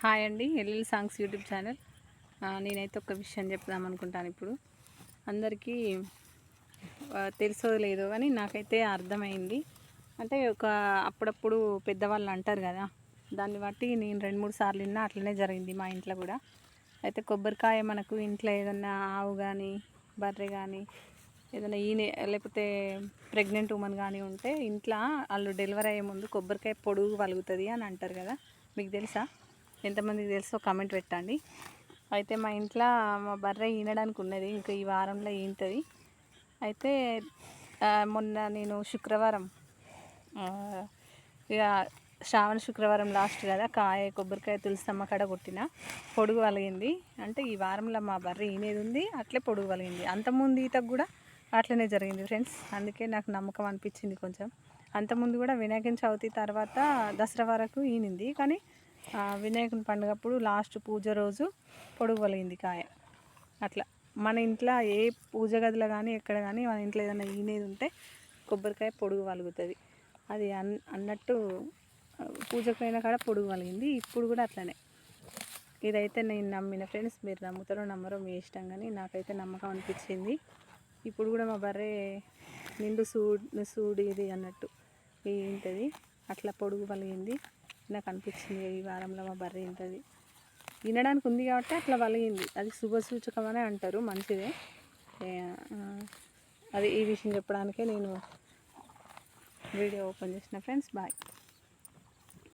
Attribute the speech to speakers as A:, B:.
A: Hi అండి LL songs YouTube channel. నేనైతే ఒక విషయం చెప్దాం అనుకుంటాను ఇప్పుడు. అందరికీ తెలిసో తెలుసో లేదో కానీ నాకైతే అర్థమైంది. అంటే ఒక అప్పుడప్పుడు పెద్దవాళ్ళు అంటారు కదా దాన్ని బట్టి నేను రెండు మూడు సార్లు విన్నా అట్లనే జరిగింది మా ఇంట్లో కూడా. అయితే కొబ్బరికాయ మనకు ఇంట్లో ఏదన్నా ఆవు కానీ బర్రె కానీ ఏదైనా ఈనే లేకపోతే ప్రెగ్నెంట్ ఉమెన్ కానీ ఉంటే ఇంట్లో వాళ్ళు డెలివరీ అయ్యే ముందు కొబ్బరికాయ పొడుగు వలుగుతుంది అని అంటారు కదా మీకు తెలుసా? ఎంతమందికి తెలుసో కమెంట్ పెట్టండి. అయితే మా ఇంట్లో మా బర్రె ఈనడానికి ఉన్నది ఇంకా ఈ వారంలో ఈనుతుంది అయితే మొన్న నేను శుక్రవారం ఇక శ్రావణ శుక్రవారం లాస్ట్ కదా కాయ కొబ్బరికాయ తులసమ్మ కాడ కొట్టిన పొడుగు వలిగింది. అంటే ఈ వారంలో మా బర్రె ఈనేది ఉంది అట్లే పొడుగు వలిగింది. అంతకుముందు ఈతకు కూడా అట్లనే జరిగింది ఫ్రెండ్స్ అందుకే నాకు నమ్మకం అనిపించింది కొంచెం. అంతకుముందు కూడా వినాయకం చవితి తర్వాత దసరా వరకు ఈనింది. కానీ వినాయకుని వినాయకుని పండుగప్పుడు లాస్ట్ పూజ రోజు పొడుగు వలిగింది కాయ. అట్లా మన ఇంట్లో ఏ పూజ గదిలో కానీ ఎక్కడ కానీ మన ఇంట్లో ఏదైనా ఈనేది ఉంటే కొబ్బరికాయ పొడుగు వలుగుతుంది. అది అన్ అన్నట్టు పూజకైనా కాడ పొడుగు వలిగింది. ఇప్పుడు కూడా అట్లనే. ఇదైతే నేను నమ్మిన ఫ్రెండ్స్ మీరు నమ్ముతారో నమ్మరో మీ ఇష్టం కానీ నాకైతే నమ్మకం అనిపించింది. ఇప్పుడు కూడా మా బర్రె నిండు సూడి సూడి ఇది అన్నట్టు. ఏంటది? అట్లా పొడుగు పలిగింది నాకు అనిపించింది ఈ వారంలో మా బర్రె ఇంతది వినడానికి ఉంది కాబట్టి అట్లా వలిగింది. అది శుభసూచకమనే అనే అంటారు మంచిదే. అది ఈ విషయం చెప్పడానికే నేను వీడియో ఓపెన్ చేసిన. Friends bye.